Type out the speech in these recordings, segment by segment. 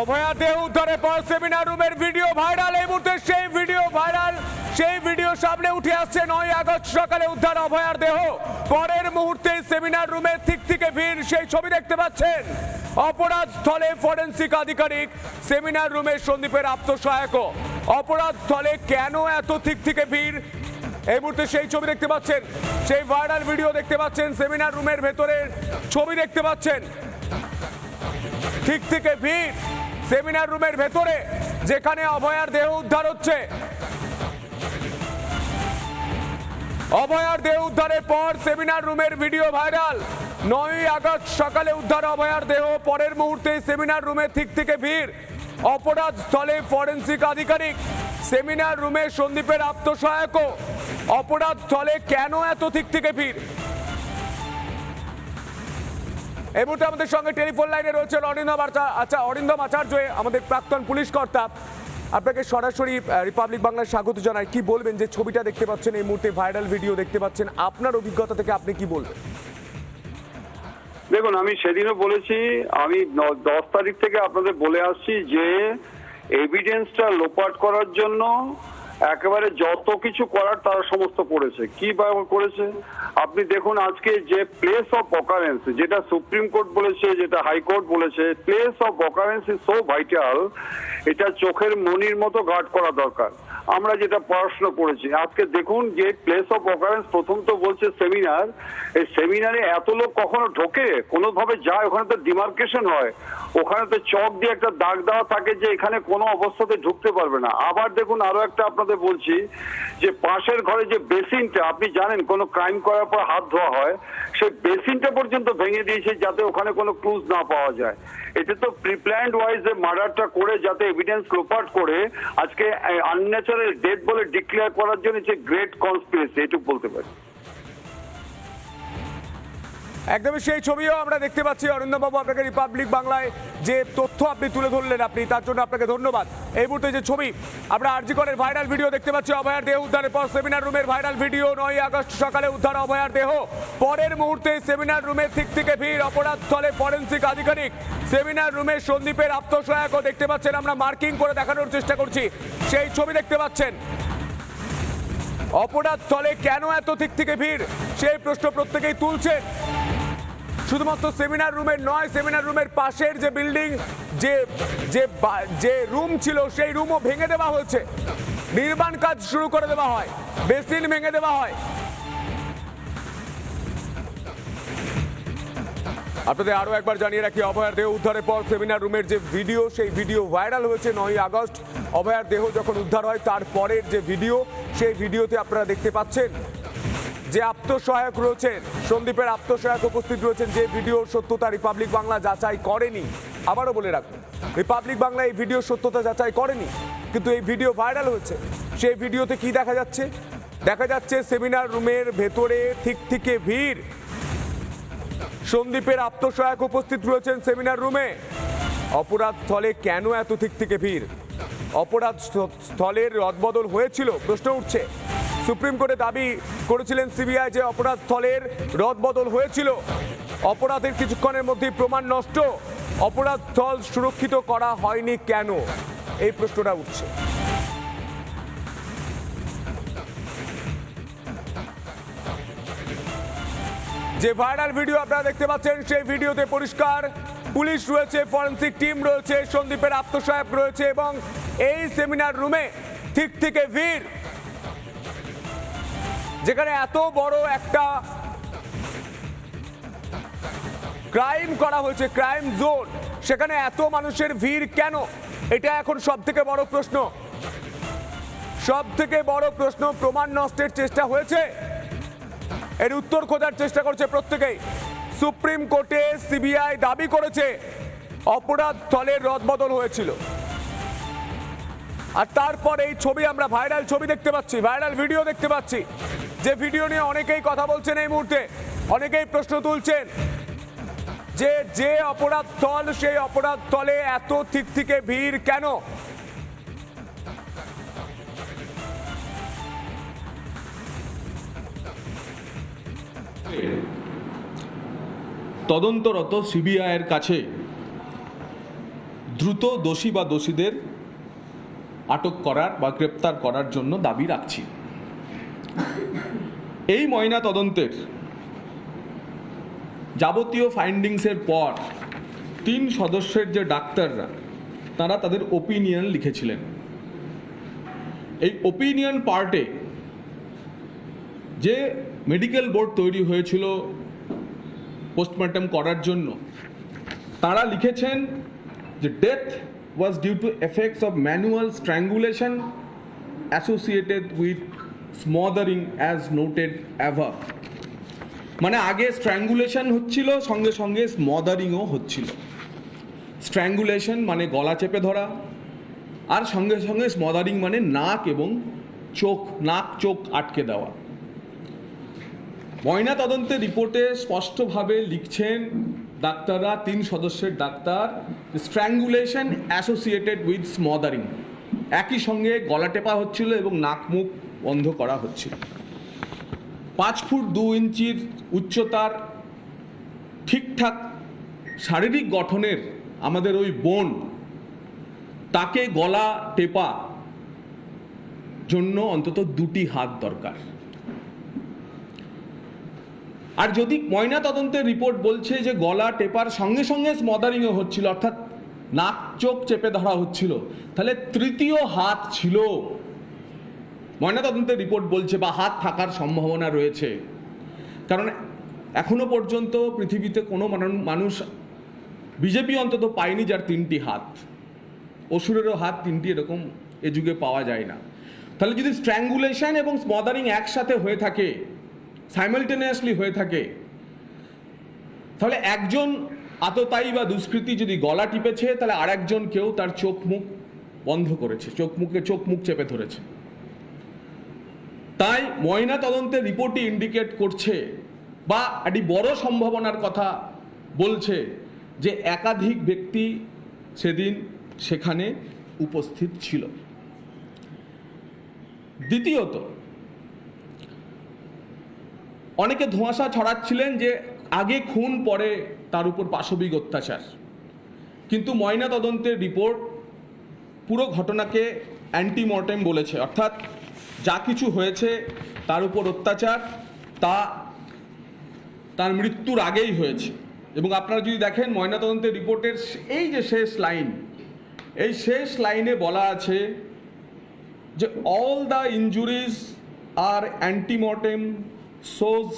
অভয়া দেহ উদ্ধারের পর সেমিনার রুমের ভিডিও ভাইরাল এই মুহূর্তে সেই ভিডিও ভাইরাল সেই ভিডিও সামনে উঠে আসছে নয় আগস্ট সকালে উদ্ধার অভয়ার দেহ। পরের মুহূর্তে সেমিনার রুমে ঠিক থেকে ভিড়, সেই ছবি দেখতে পাচ্ছেন। অপরাধ স্থলে ফরেন্সিক আধিকারিক সেমিনার রুমে সন্দীপের আত্মসহায়ক অপরাধ স্থলে কেন এত ঠিক থেকে ভিড়? এই মুহূর্তে সেই ছবি দেখতে পাচ্ছেন। সেই ভাইরাল ভিডিও দেখতে পাচ্ছেন সেমিনার রুমের ভেতরের ছবি দেখতে পাচ্ছেন। ঠিক থেকে ভিড়। সেমিনার রুমের ভেতরে, যেখানে অভয়ার দেহ উদ্ধার হচ্ছে। অভয়ার দেহ উদ্ধারের পর সেমিনার রুমের ভিডিও ভাইরাল। নয়ই আগস্ট সকালে উদ্ধার অভয়ার দেহ, পরের মুহূর্তে সেমিনার রুমে ঠিক থেকে ভিড়। অপরাধ স্থলে ফরেন্সিক আধিকারিক, সেমিনার রুমে সন্দীপের আত্মসহায়ক অপরাধ স্থলে কেন এত ঠিক থেকে ভিড়? এই মুহূর্তে আমাদের সঙ্গে টেলিফোন লাইনে রয়েছেন অরিন্দম আচার আচ্ছা অরিন্দম আচার্য আমাদের প্রাক্তন পুলিশ কর্তা। আপনাকে সরাসরি রিপাবলিক বাংলার স্বাগত জানাই। কি বলবেন যে ছবিটা দেখতে পাচ্ছেন, এই মুহূর্তে ভাইরাল ভিডিও দেখতে পাচ্ছেন। আপনার অভিজ্ঞতা থেকে আপনি কি বলবেন? দেখুন, আমি সেদিনও বলেছি, আমি দশ তারিখ থেকে আপনাদের বলে আসছি যে এভিডেন্সটা লোপাট করার জন্য একেবারে যত কিছু করার তারা সমস্ত করেছে। কি করেছে? আপনি দেখুন, আজকে যে প্লেস অফ অকারেন্স যেটা সুপ্রিম কোর্ট বলেছে, যেটা হাইকোর্ট বলেছে place of occurrence is so vital এটা চোখের মনির মতো গার্ড করা দরকার। আমরা যেটা পড়াশোনা করেছি। আজকে দেখুন যে প্লেস অফ অকারেন্স প্রথম তো বলছে সেমিনার এই সেমিনারে এত লোক কখনো ঢোকে? কোনোভাবে যায়, ওখানে তো ডিমার্কেশন হয়। ওখানে তো চক দিয়ে একটা দাগ দেওয়া থাকে যে এখানে কোনো অবস্থাতে ঢুকতে পারবে না। আবার দেখুন আরও একটা আপনাদের বলছি যে পাশের ঘরে যে বেসিনটা, আপনি জানেন কোনো ক্রাইম করার পর হাত ধোয়া হয়, সেই বেসিনটা পর্যন্ত ভেঙে দিয়েছে যাতে ওখানে কোনো ক্লুজ না পাওয়া যায়। এটা তো প্রিপ্ল্যান্ড ওয়াইজ যে মার্ডারটা করে, যাতে এভিডেন্স লোপাট করে, আজকে আনন্যাচারাল ডেথ বলে ডিক্লেয়ার করার জন্য যে গ্রেট কনস্পিরেসি এটুকু বলতে পারি। একদমই সেই ছবিও আমরা দেখতে পাচ্ছি। অরিন্দম বাবু আপনাকে রিপাবলিক বাংলায় যে তথ্য আপনি তুলে ধরলেন আপনি, তার জন্য আপনাকে ধন্যবাদ। এই মুহূর্তে যে ছবি, আমরা আরজিকরের ভাইরাল ভিডিও দেখতে পাচ্ছি। অভয়ার দেহ উদ্ধারের পর সেমিনার রুমের ভাইরাল ভিডিও নয় আগস্ট সকালে উদ্ধার অভয়ার দেহ। পরের মুহূর্তে সেমিনার রুমে ঠিক থেকে ভিড়। অপরাধ স্থলে ফরেন্সিক আধিকারিক সেমিনার রুমে সন্দীপের আত্মসহায়কও দেখতে পাচ্ছেন। আমরা মার্কিং করে দেখানোর চেষ্টা করছি। সেই ছবি দেখতে পাচ্ছেন। অপরাধ স্থলে কেন এত ঠিক থেকে ভিড়? সেই প্রশ্ন প্রত্যেকেই তুলছেন। শুধুমাত্র সেমিনার রুমের নয় সেমিনার রুমের পাশের যে বিল্ডিং যে যে যে রুম ছিল, সেই রুমও ভেঙে দেওয়া হয়েছে। নির্মাণ কাজ শুরু করে দেওয়া হয়। বেসিন ভেঙে দেওয়া হয়। আপনাদের আরও একবার জানিয়ে রাখি, অভয়ার দেহ উদ্ধারের পর সেমিনার রুমের যে ভিডিও সেই ভিডিও ভাইরাল হয়েছে নয় আগস্ট। অভয়ার দেহ যখন উদ্ধার হয় তারপরের যে ভিডিও সেই ভিডিওতে আপনারা দেখতে পাচ্ছেন। যে আত্মসহায়ক রয়েছেন, সন্দীপের আত্মসহায়ক উপস্থিত রয়েছেন যে ভিডিও সত্যতা রিপাবলিক বাংলা যাচাই করেনি। আবারও বলে রাখুন, রিপাবলিক বাংলা এই ভিডিও সত্যতা যাচাই করেনি, কিন্তু এই ভিডিও ভাইরাল হয়েছে। সেই ভিডিওতে কি দেখা যাচ্ছে? দেখা যাচ্ছে সেমিনার রুমের ভেতরে ঠিক থেকে ভিড়। সন্দীপের আত্মসহায়ক উপস্থিত রয়েছেন সেমিনার রুমে। অপরাধ স্থলে কেন এত ঠিক থেকে ভিড়? অপরাধ স্থ- স্থলের রদবদল হয়েছিল? প্রশ্ন উঠছে। সুপ্রিম কোর্টে দাবি করেছিলেন সিবিআই যে অপরাধ স্থলের রদবদল হয়েছিল। অপরাধের কিছুক্ষণের মধ্যেই প্রমাণ নষ্ট। অপরাধ স্থল সুরক্ষিত করা হয়নি কেন? এই প্রশ্নটা উঠছে। যে ভাইরাল ভিডিও আপনারা দেখতে পাচ্ছেন, সেই ভিডিওতে পরিষ্কার পুলিশ রয়েছে, ফরেন্সিক টিম রয়েছে, সন্দীপের আত্মসহায়ক রয়েছে এবং এই সেমিনার রুমে ঠিক থেকে ভিড় যেখানে এত বড় একটা ক্রাইম করা হয়েছে, ক্রাইম জোন। সেখানে এত মানুষের ভিড় কেন? এটা এখন সব থেকে বড় প্রশ্ন। সব থেকে বড় প্রশ্ন, প্রমাণ নষ্টের চেষ্টা হয়েছে। এর উত্তর খোঁজার চেষ্টা করছে প্রত্যেকেই। সুপ্রিম কোর্টে সিবিআই দাবি করেছে, অপরাধ স্থলের রদবদল হয়েছিল। আর তারপর এই ছবি আমরা ভাইরাল ছবি দেখতে পাচ্ছি, ভাইরাল ভিডিও দেখতে পাচ্ছি। যে ভিডিও নিয়ে অনেকেই কথা বলছেন এই মুহূর্তে, অনেকেই প্রশ্ন তুলছেন যে যে অপরাধ স্থল সেই অপরাধ স্থলে এত ঠিক থেকে ভিড় কেন? তদন্তরত সিবিআইয়ের কাছে দ্রুত দোষী বা দোষীদের আটক করার বা গ্রেপ্তার করার জন্য দাবি রাখছি। এই ময়না তদন্তের যাবতীয় ফাইন্ডিংসের পর তিন সদস্যের যে ডাক্তাররা, তারা তাদের ওপিনিয়ন লিখেছিলেন। এই ওপিনিয়ন পার্টে যে মেডিকেল বোর্ড তৈরি হয়েছিল পোস্টমর্টম করার জন্য, তারা লিখেছেন যে death was due to effects of manual strangulation associated with smothering as noted অ্যাভার মানে আগে স্ট্র্যাঙ্গুলেশন হচ্ছিল, সঙ্গে সঙ্গে স্মদারিংও হচ্ছিল। স্ট্র্যাঙ্গুলেশন মানে গলা চেপে ধরা, আর সঙ্গে সঙ্গে স্মদারিং মানে নাক এবং চোখ, নাক, চোখ আটকে দেওয়া। ময়না তদন্তের রিপোর্টে স্পষ্টভাবে লিখছেন, ডাক্তাররা, তিন সদস্যের doctor strangulation associated with smothering একই সঙ্গে গলা টেপা হচ্ছিল এবং নাক, মুখ বন্ধ করা হচ্ছিল। পাঁচ ফুট দু ইঞ্চির উচ্চতার ঠিকঠাক শারীরিক গঠনের আমাদের ওই বোন তাকে গলা টেপা জন্য অন্তত দুটি হাত দরকার। আর যদি ময়না তদন্তের রিপোর্ট বলছে যে গলা টেপার সঙ্গে সঙ্গে স্মদারিংও হচ্ছিল, অর্থাৎ নাক চোখ চেপে ধরা হচ্ছিল, তাহলে তৃতীয় হাত ছিল। ময়না তদন্তের রিপোর্ট বলছে বা হাত থাকার সম্ভাবনা রয়েছে। কারণ এখনও পর্যন্ত পৃথিবীতে কোনো মানুষ বিজেপি অন্তত পায়নি যার তিনটি হাত। অসুরেরও হাত তিনটি এরকম এ যুগে পাওয়া যায় না। তাহলে যদি স্ট্র্যাঙ্গুলেশন এবং স্মদারিং একসাথে হয়ে থাকে, সাইমালটেনিয়াসলি হয়ে থাকে, তাহলে একজন আততায়ী বা দুষ্কৃতী যদি গলা টিপেছে, তাহলে আরেকজন কেউ তার চোখ মুখ বন্ধ করেছে, চোখ মুখে চোখ মুখ চেপে ধরেছে। তাই ময়না তদন্তের রিপোর্টই ইন্ডিকেট করছে বা একটি বড় সম্ভাবনার কথা বলছে যে একাধিক ব্যক্তি সেদিন সেখানে উপস্থিত ছিল। দ্বিতীয়ত, অনেকে ধোঁয়াশা ছড়াচ্ছিলেন যে আগে খুন, পরে তার উপর পাশবিক অত্যাচার। কিন্তু ময়না তদন্তের রিপোর্ট পুরো ঘটনাকে অ্যান্টিমর্টেম বলেছে। অর্থাৎ যা কিছু হয়েছে তার উপর অত্যাচার, তা তার মৃত্যুর আগেই হয়েছে। এবং আপনারা যদি দেখেন ময়নাতদন্তের রিপোর্টের এই যে শেষ লাইন, এই শেষ লাইনে বলা আছে যে all the injuries are antemortem shows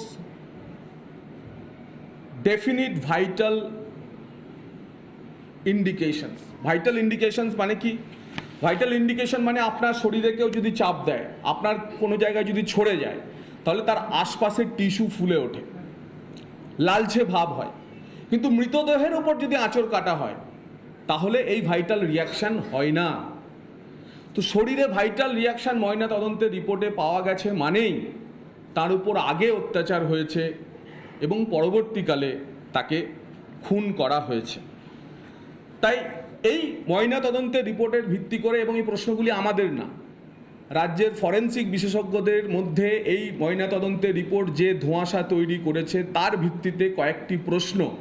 definite vital indications vital indications মানে কি? ভাইটাল ইন্ডিকেশন মানে আপনার শরীরে কেউ যদি চাপ দেয়, আপনার কোনো জায়গায় যদি ছড়ে যায়, তাহলে তার আশপাশের টিস্যু ফুলে ওঠে। লালচে ভাব হয়। কিন্তু মৃতদেহের ওপর যদি আঁচড় কাটা হয়, তাহলে এই ভাইটাল রিয়াকশান হয় না। তো শরীরে ভাইটাল রিয়াকশান ময়না তদন্তের রিপোর্টে পাওয়া গেছে মানেই তার উপর আগে অত্যাচার হয়েছে এবং পরবর্তীকালে তাকে খুন করা হয়েছে। তাই এই ময়না তদন্তের রিপোর্টের ভিত্তি করে এবং এই প্রশ্নগুলি আমাদের না। রাজ্যের ফরেন্সিক বিশেষজ্ঞদের মধ্যে এই ময়না তদন্তের রিপোর্ট যে ধোঁয়াশা তৈরি করেছে তার ভিত্তিতে কয়েকটি প্রশ্ন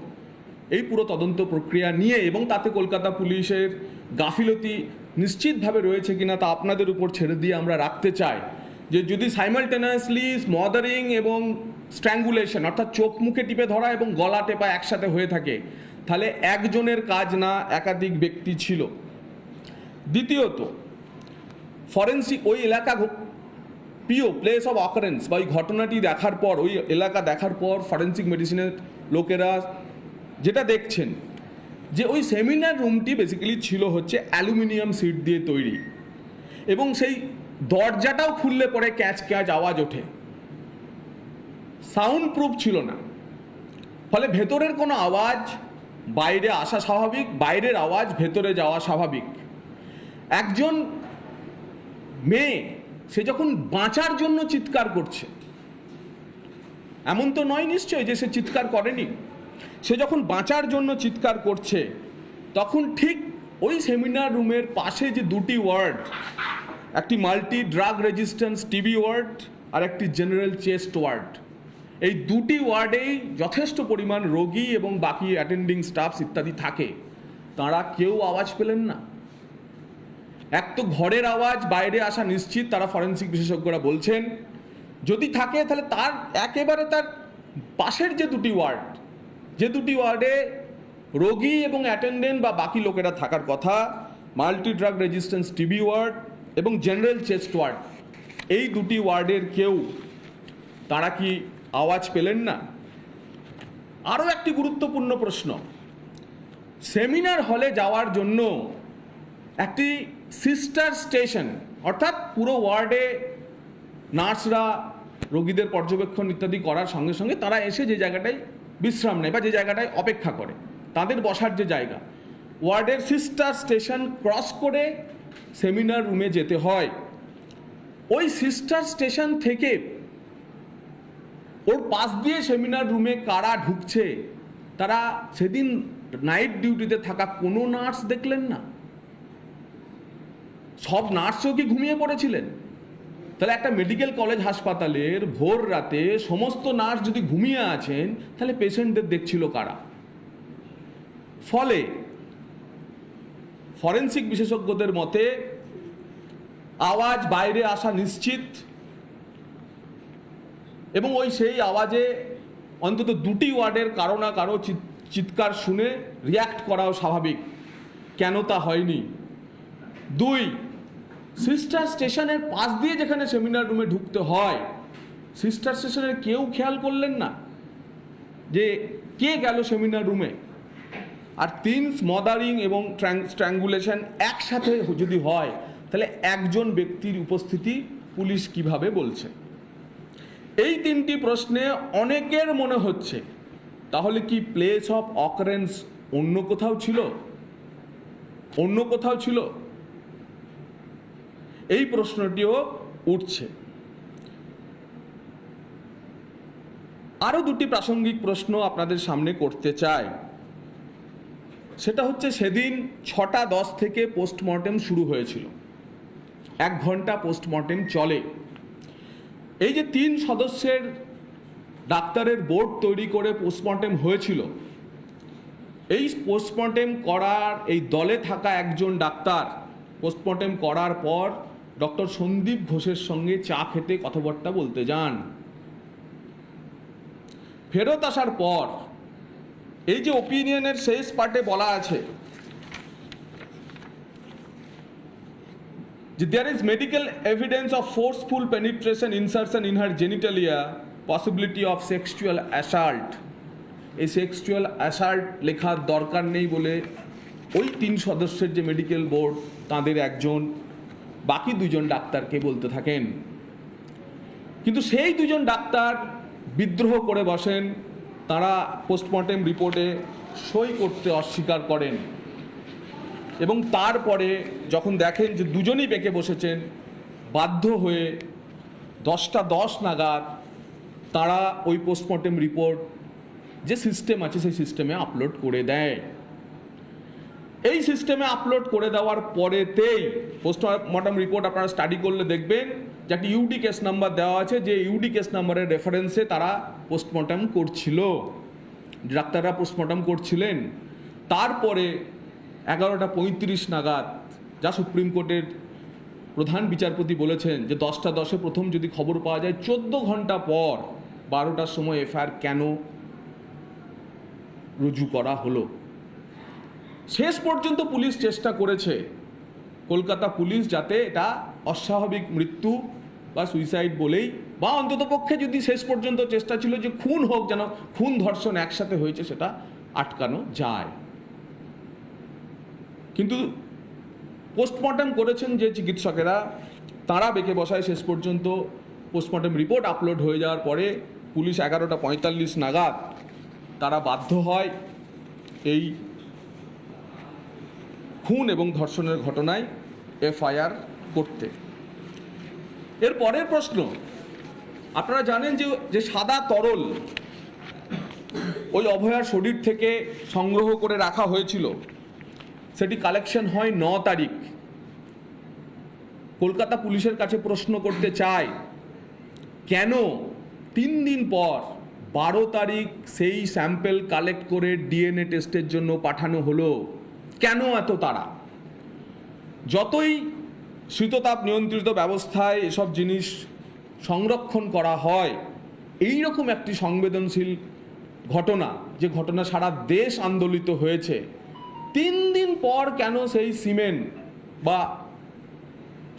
এই পুরো তদন্ত প্রক্রিয়া নিয়ে এবং তাতে কলকাতা পুলিশের গাফিলতি নিশ্চিতভাবে রয়েছে কিনা তা আপনাদের উপর ছেড়ে দিয়ে আমরা রাখতে চাই যে যদি সাইমালটেনিয়াসলি স্মদারিং এবং স্ট্র্যাঙ্গুলেশন অর্থাৎ চোখ মুখে টিপে ধরা এবং গলা টেপা একসাথে হয়ে থাকে তাহলে একজনের কাজ না একাধিক ব্যক্তি ছিল। দ্বিতীয়ত ফরেন্সিক ওই এলাকা পিও প্লেস অফ অকারেন্স বা ওই ঘটনাটি দেখার পর, ওই এলাকা দেখার পর ফরেন্সিক মেডিসিনের লোকেরা যেটা দেখছেন, যে ওই সেমিনার রুমটি বেসিক্যালি ছিল হচ্ছে অ্যালুমিনিয়াম সিট দিয়ে তৈরি এবং সেই দরজাটাও খুললে পরে ক্যাচ ক্যাচ আওয়াজ ওঠে। সাউন্ড প্রুফ ছিল না। ফলে ভেতরের কোনো আওয়াজ বাইরে আসা স্বাভাবিক, বাইরের আওয়াজ ভেতরে যাওয়া স্বাভাবিক। একজন মেয়ে, সে যখন বাঁচার জন্য চিৎকার করছে, এমন তো নয় নিশ্চয় যে সে চিৎকার করেনি। সে যখন বাঁচার জন্য চিৎকার করছে, তখন ঠিক ওই সেমিনার রুমের পাশে যে দুটি ওয়ার্ড একটি multi drug resistance TB ward আর একটি জেনারেল চেস্ট ওয়ার্ড এই দুটি ওয়ার্ডেই যথেষ্ট পরিমাণ রোগী এবং বাকি অ্যাটেন্ডিং স্টাফস ইত্যাদি থাকে। তারা কেউ আওয়াজ পেলেন না। এক তো ঘরের আওয়াজ, বাইরে আসা নিশ্চিত, তারা ফরেন্সিক বিশেষজ্ঞরা বলছেন, যদি থাকে তাহলে তার একেবারে তার পাশের যে দুটি ওয়ার্ড, যে দুটি ওয়ার্ডে রোগী এবং অ্যাটেন্ডেন্ট বা বাকি লোকেরা থাকার কথা multi drug resistance TB ward এবং জেনারেল চেস্ট ওয়ার্ড, এই দুটি ওয়ার্ডের কেউ, তারা কি আওয়াজ পেলেন না। আরও একটি গুরুত্বপূর্ণ প্রশ্ন। সেমিনার হলে যাওয়ার জন্য একটি সিস্টার স্টেশন, অর্থাৎ পুরো ওয়ার্ডে নার্সরা, রোগীদের পর্যবেক্ষণ ইত্যাদি করার সঙ্গে সঙ্গে তারা এসে যে জায়গাটায় বিশ্রাম নেয় বা যে জায়গাটায় অপেক্ষা করে, তাদের বসার যে জায়গা, ওয়ার্ডের সিস্টার স্টেশন ক্রস করে সেমিনার রুমে যেতে হয়। ওই সিস্টার স্টেশন থেকে ওর পাশ দিয়ে সেমিনার রুমে কারা ঢুকছে? তারা সেদিন নাইট ডিউটিতে থাকা কোনো নার্স দেখলেন না? সব নার্সও কি ঘুমিয়ে পড়েছিলেন? তাহলে একটা মেডিকেল কলেজ হাসপাতালের ভোর রাতে সমস্ত নার্স যদি ঘুমিয়ে আছেন, তাহলে পেশেন্টদের দেখছিল কারা? ফলে ফরেন্সিক বিশেষজ্ঞদের মতে আওয়াজ বাইরে আসা নিশ্চিত এবং ওই সেই আওয়াজে অন্তত দুটি ওয়ার্ডের কারও না কারও চিৎ- চিৎকার শুনে রিয়াক্ট করাও স্বাভাবিক। কেন তা হয়নি? দুই সিস্টার স্টেশনের পাশ দিয়ে যেখানে সেমিনার রুমে ঢুকতে হয় সিস্টার স্টেশনের কেউ খেয়াল করলেন না? যে কে গেল সেমিনার রুমে আর তিন স্মদারিং এবং স্ট্র্যাঙ্গুলেশন একসাথে যদি হয়, তাহলে একজন ব্যক্তির উপস্থিতি পুলিশ কীভাবে বলছে? এই তিনটি প্রশ্নে অনেকের মনে হচ্ছে, তাহলে কি প্লেস অফ অকারেন্স অন্য কোথাও ছিল? অন্য কোথাও ছিল? এই প্রশ্নটিও উঠছে। আরও দুটি প্রাসঙ্গিক প্রশ্ন আপনাদের সামনে করতে চাই। সেটা হচ্ছে সেদিন ছটা দশ থেকে পোস্টমর্টেম শুরু হয়েছিল। এক ঘণ্টা পোস্টমর্টেম চলে। এই যে তিন সদস্যের ডাক্তারের বোর্ড তৈরি করে পোস্টমর্টেম হয়েছিল, এই পোস্টমর্টেম করার, এই দলে থাকা একজন ডাক্তার পোস্টমর্টেম করার পর ডক্টর সন্দীপ ঘোষের সঙ্গে চা খেতে কথাবার্তা বলতে যান। ফেরত আসার পর এই যে ওপিনিয়নের শেষ পার্টে বলা আছে যে there is medical evidence of forceful penetration insertion in her genitalia possibility of sexual assault এই সেক্সুয়াল অ্যাসাল্ট লেখার দরকার নেই বলে ওই তিন সদস্যের যে মেডিকেল বোর্ড তাদের একজন, বাকি দুজন ডাক্তারকে বলতে থাকেন। কিন্তু সেই দুজন ডাক্তার বিদ্রোহ করে বসেন, তারা পোস্টমর্টেম রিপোর্টে সই করতে অস্বীকার করেন। এবং তারপরে যখন দেখেন যে দুজনই বেঁকে বসেছেন, বাধ্য হয়ে দশটা দশ নাগাদ তারা ওই পোস্টমর্টেম রিপোর্ট যে সিস্টেম আছে সেই সিস্টেমে আপলোড করে দেয়। এই সিস্টেমে আপলোড করে দেওয়ার পরেতেই পোস্টমর্টম রিপোর্ট আপনারা স্টাডি করলে দেখবেন যে একটা ইউডি কেস নাম্বার দেওয়া আছে, যে ইউডি কেস নাম্বারের রেফারেন্সে তারা পোস্টমর্টম করছিল। ডাক্তাররা পোস্টমর্টম করছিলেন। তারপরে এগারোটা পঁয়ত্রিশ নাগাদ যা সুপ্রিম কোর্টের প্রধান বিচারপতি বলেছেন যে দশটা দশে প্রথম যদি খবর পাওয়া যায়, চোদ্দ ঘণ্টা পর বারোটার সময় এফআইআর কেন রুজু করা হলো? শেষ পর্যন্ত পুলিশ চেষ্টা করেছে। কলকাতা পুলিশ যাতে এটা অস্বাভাবিক মৃত্যু বা সুইসাইড বলেই বা অন্ততপক্ষে যদি শেষ পর্যন্ত চেষ্টা ছিল যে খুন হোক, যেন খুন ধর্ষণ একসাথে হয়েছে সেটা আটকানো যায়। কিন্তু পোস্টমর্টম করেছেন যে চিকিৎসকেরা, তারা বেঁকে বসায় শেষ পর্যন্ত। পোস্টমর্টম রিপোর্ট আপলোড হয়ে যাওয়ার পরে পুলিশ এগারোটা পঁয়তাল্লিশ নাগাদ তারা বাধ্য হয় এই খুন এবং ধর্ষণের ঘটনায় এফআইআর করতে। এর পরের প্রশ্ন, আপনারা জানেন যে যে সাদা তরল ওই অভয়ার শরীর থেকে সংগ্রহ করে রাখা হয়েছিল। সেটি কালেকশন হয় ন তারিখ। কলকাতা পুলিশের কাছে প্রশ্ন করতে চায় কেন তিন দিন পর বারো তারিখ সেই স্যাম্পেল কালেক্ট করে ডিএনএ টেস্টের জন্য পাঠানো হলো? কেন এত তারা যতই শীততাপ নিয়ন্ত্রিত ব্যবস্থায় এসব জিনিস সংরক্ষণ করা হয় এই রকম একটি সংবেদনশীল ঘটনা, যে ঘটনা সারা দেশ আন্দোলিত হয়েছে তিন দিন পর কেন সেই সিমেন্ট বা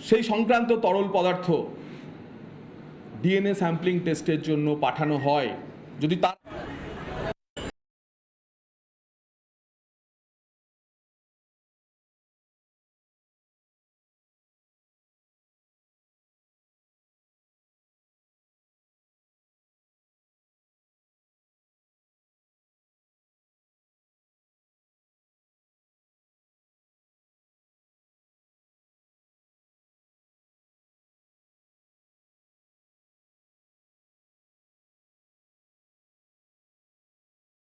সেই সংক্রান্ত তরল পদার্থ ডিএনএ স্যাম্পলিং টেস্টের জন্য পাঠানো হয়? যদি তার